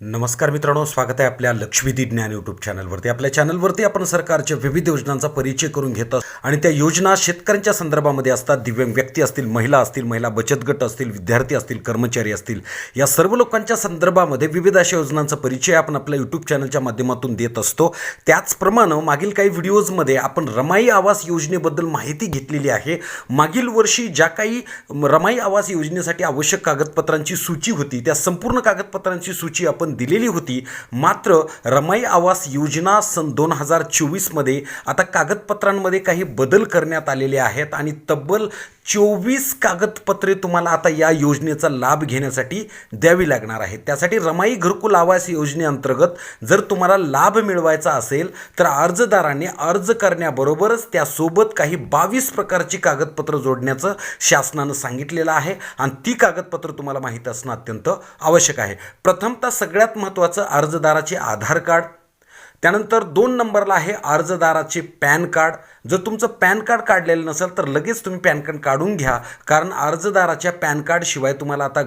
नमस्कार मित्रांनो स्वागत आहे आपल्या लक्ष्मीदी ज्ञान यूट्यूब चॅनलवरती आपल्या चॅनलवरती आपण सरकारच्या विविध योजनांचा परिचय करून घेत असतो आणि त्या योजना शेतकऱ्यांच्या संदर्भामध्ये असतात. दिव्यांग व्यक्ती असतील महिला असतील महिला बचत गट असतील विद्यार्थी असतील कर्मचारी असतील. या सर्व लोकांच्या संदर्भामध्ये विविध अशा योजनांचा परिचय आपण आपल्या यूट्यूब चॅनलच्या माध्यमातून देत असतो. त्याचप्रमाणे मागील काही व्हिडिओजमध्ये आपण रमाई आवास योजनेबद्दल माहिती घेतलेली आहे. मागील वर्षी ज्या काही रमाई आवास योजनेसाठी आवश्यक कागदपत्रांची सूची होती त्या संपूर्ण कागदपत्रांची सूची आपण दिलेली होती. मात्र रमाई आवास योजना सन दोन हजार चोवीसमध्ये आता कागदपत्रांमध्ये काही बदल करण्यात आलेले आहेत आणि तब्बल चोवीस कागदपत्रे तुम्हाला आता या योजनेचा लाभ घेण्यासाठी द्यावी लागणार आहेत. त्यासाठी रमाई घरकुल आवास योजनेअंतर्गत जर तुम्हाला लाभ मिळवायचा असेल तर अर्जदाराने अर्ज करण्याबरोबरच त्यासोबत काही बावीस प्रकारची कागदपत्र जोडण्याचं शासनानं सांगितलेलं आहे आणि ती कागदपत्र तुम्हाला माहीत असणं अत्यंत आवश्यक आहे. प्रथमतः सगळ्यात महत्त्वाचं अर्जदाराचे आधार कार्ड. त्यानंतर दोन नंबरला आहे अर्जदाराचे पॅन कार्ड. जर तुमचं पॅन कार्ड काढलेलं नसेल तर लगेच तुम्ही पॅन कार्ड काढून घ्या. कारण अर्जदाराच्या पॅन कार्डशिवाय तुम्हाला आता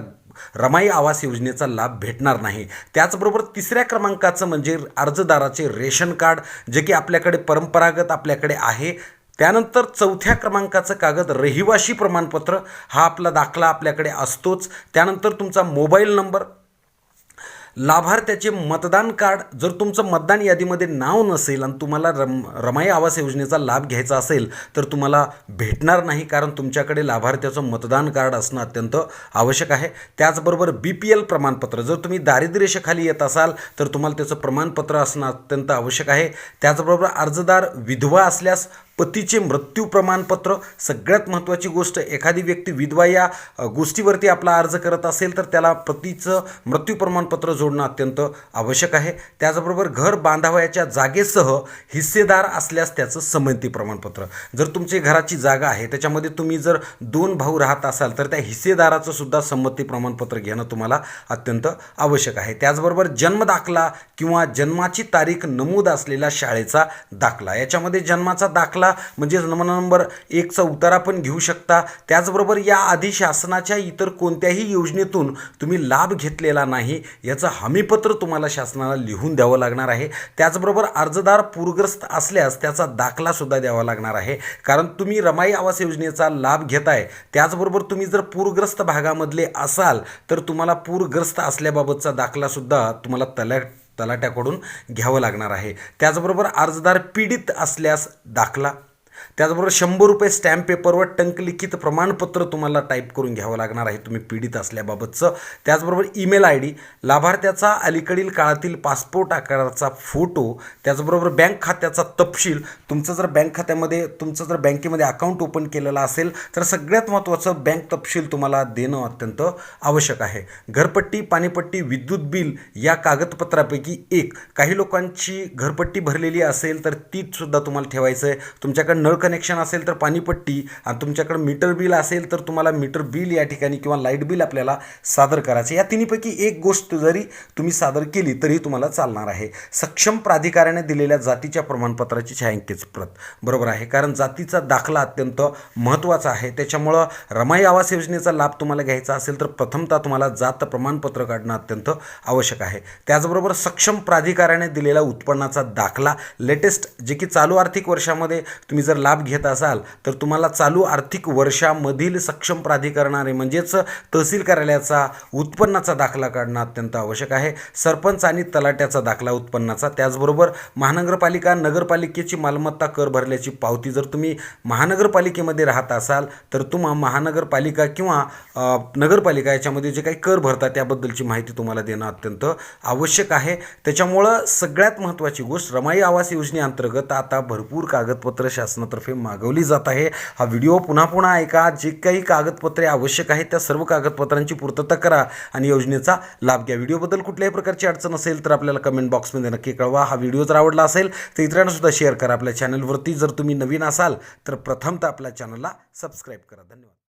रमाई आवास योजनेचा लाभ भेटणार नाही. त्याचबरोबर तिसऱ्या क्रमांकाचं म्हणजे अर्जदाराचे रेशन कार्ड जे की आपल्याकडे परंपरागत आपल्याकडे आहे. त्यानंतर चौथ्या क्रमांकाचं कागद रहिवाशी प्रमाणपत्र हा आपला दाखला आपल्याकडे असतोच. त्यानंतर तुमचा मोबाईल नंबर लाभार्थ्याचे मतदान कार्ड जर तुमचं मतदान यादीमध्ये नाव नसेल आणि तुम्हाला रम रमाई आवास योजनेचा लाभ घ्यायचा असेल तर तुम्हाला भेटणार नाही कारण तुमच्याकडे लाभार्थ्याचं मतदान कार्ड असणं अत्यंत आवश्यक आहे. त्याचबरोबर बी पी एल प्रमाणपत्र जर तुम्ही दारिद्र्यरेषेखाली येत असाल तर तुम्हाला त्याचं प्रमाणपत्र असणं अत्यंत आवश्यक आहे. त्याचबरोबर अर्जदार विधवा असल्यास पतीचे मृत्यू प्रमाणपत्र सगळ्यात महत्त्वाची गोष्ट एखादी व्यक्ती विधवा या गोष्टीवरती आपला अर्ज करत असेल तर त्याला पतीचं मृत्यू प्रमाणपत्र जोडणं अत्यंत आवश्यक आहे. त्याचबरोबर घर बांधावयाच्या जागेसह हिस्सेदार असल्यास त्याचं संमती प्रमाणपत्र. जर तुमची घराची जागा आहे त्याच्यामध्ये तुम्ही जर दोन भाऊ राहत असाल तर त्या हिस्सेदाराचं सुद्धा संमती प्रमाणपत्र घेणं तुम्हाला अत्यंत आवश्यक आहे. त्याचबरोबर जन्म दाखला किंवा जन्माची तारीख नमूद असलेला शाळेचा दाखला. याच्यामध्ये जन्माचा दाखला म्हणजे नंबर नंबर एकचा उतारा पण घेऊ शकता. त्याचबरोबर या आधी शासनाच्या इतर कोणत्याही योजनेतून तुम्ही लाभ घेतलेला नाही याचं हमीपत्र तुम्हाला शासनाला लिहून द्यावं लागणार आहे. त्याचबरोबर अर्जदार पूरग्रस्त असल्यास त्याचा दाखलासुद्धा द्यावा लागणार आहे. कारण तुम्ही रमाई आवास योजनेचा लाभ घेताय त्याचबरोबर तुम्ही जर पूरग्रस्त भागामधले असाल तर तुम्हाला पूरग्रस्त असल्याबाबतचा दाखलासुद्धा तुम्हाला तल्या तलाट्याकडून घ्यावं लागणार आहे. त्याचबरोबर अर्जदार पीडित असल्यास दाखला त्याचबरोबर शंभर रुपये स्टॅम्प पेपरवर टंकलिखित प्रमाणपत्र तुम्हाला टाईप करून घ्यावं लागणार आहे. तुम्ही पीडित असल्याबाबतचं. त्याचबरोबर ईमेल आय डी लाभार्थ्याचा अलीकडील काळातील पासपोर्ट आकाराचा फोटो त्याचबरोबर बँक खात्याचा तपशील. तुमचं जर बँक खात्यामध्ये तुमचं जर बँकेमध्ये अकाउंट ओपन केलेलं असेल तर सगळ्यात महत्त्वाचं बँक तपशील तुम्हाला देणं अत्यंत आवश्यक आहे. घरपट्टी पाणीपट्टी विद्युत बिल या कागदपत्रापैकी एक. काही लोकांची घरपट्टी भरलेली असेल तर तीच सुद्धा तुम्हाला ठेवायचं आहे तुमच्याकडे नळ कनेक्शन असेल तर पाणीपट्टी आणि तुमच्याकडे मीटर बिल असेल तर तुम्हाला मीटर बिल या ठिकाणी किंवा लाइट बिल आपल्याला सादर करायचं या तिन्हीपैकी एक गोष्ट जरी तुम्ही सादर केली तरी तुम्हाला चालणार आहे. सक्षम प्राधिकाऱ्याने दिलेल्या जातीच्या प्रमाणपत्राची छायांकित प्रत. बरोबर आहे. कारण जातीचा दाखला अत्यंत महत्त्वाचा आहे. त्याच्यामुळं रमाई आवास योजनेचा लाभ तुम्हाला घ्यायचा असेल तर प्रथमतः तुम्हाला जात प्रमाणपत्र काढणं अत्यंत आवश्यक आहे. त्याचबरोबर सक्षम प्राधिकाऱ्याने दिलेला उत्पन्नाचा दाखला लेटेस्ट जे की चालू आर्थिक वर्षामध्ये तुम्ही जर लाभ घेत असाल तर तुम्हाला चालू आर्थिक वर्षामधील सक्षम प्राधिकरणाने म्हणजेच तहसील कार्यालयाचा उत्पन्नाचा दाखला काढणं अत्यंत आवश्यक आहे. सरपंच आणि तलाट्याचा दाखला उत्पन्नाचा. त्याचबरोबर महानगरपालिका नगरपालिकेची मालमत्ता कर भरल्याची पावती जर तुम्ही महानगरपालिकेमध्ये राहत असाल तर तुम्हा महानगरपालिका किंवा नगरपालिका याच्यामध्ये जे काही कर भरतात त्याबद्दलची माहिती तुम्हाला देणं अत्यंत आवश्यक आहे. त्याच्यामुळं सगळ्यात महत्त्वाची गोष्ट रमाई आवास योजनेअंतर्गत आता भरपूर कागदपत्र शासनातर्फे मागवली जात आहे. हा व्हिडिओ पुन्हा पुन्हा ऐका. जे काही कागदपत्रे आवश्यक आहेत त्या सर्व कागदपत्रांची पूर्तता करा आणि योजनेचा लाभ घ्या. व्हिडिओबद्दल कुठल्याही प्रकारची अडचण असेल तर आपल्याला कमेंट बॉक्समध्ये नक्की कळवा. हा व्हिडिओ जर आवडला असेल तर इतरांनासुद्धा शेअर करा. आपल्या चॅनलवरती जर तुम्ही नवीन असाल तर प्रथमतः आपल्या चॅनलला सबस्क्राईब करा. धन्यवाद.